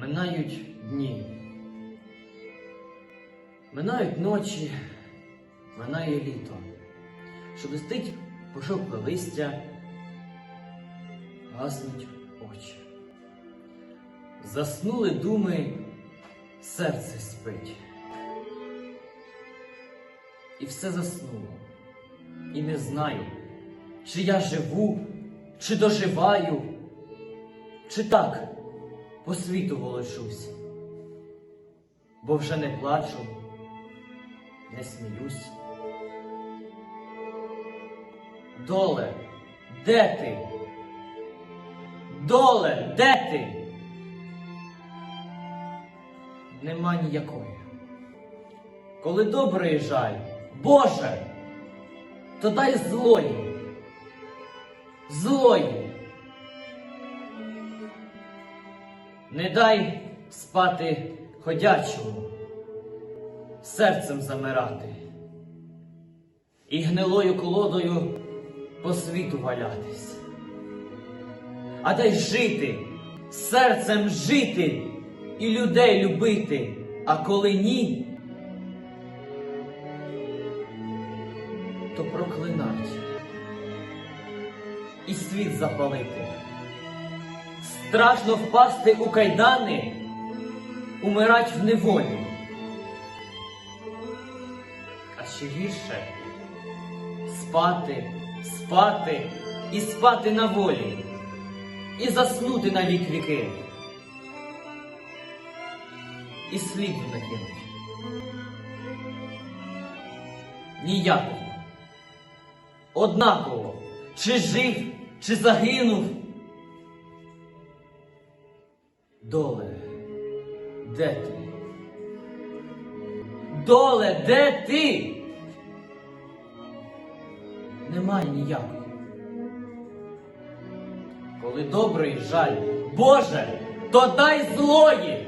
Минають дні, минають ночі, минає літо, шелестить пожовкле листя, гаснуть очі. Заснули думи, серце спить. І все заснуло. І не знаю, чи я живу, чи доживаю, чи так по світу волочусь, бо вже не плачу, не сміюсь. Доле, де ти? Доле, де ти? Нема ніякої. Коли добрий жаль, Боже, то дай злої, злої. Не дай спати ходячому, серцем замирати і гнилою колодою по світу валятись. А дай жити, серцем жити і людей любити, а коли ні, то проклинать і світ запалити. Страшно впасти у кайдани, умирать в неволі. А ще гірше спати, спати і спати на волі, і заснути на вік віки. І слід накинуть. Ніякого. Однаково, чи жив, чи загинув. Доле, де ти? Доле, де ти? Немає ніякого. Коли добрий жаль, Боже, то дай злої.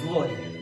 Злої.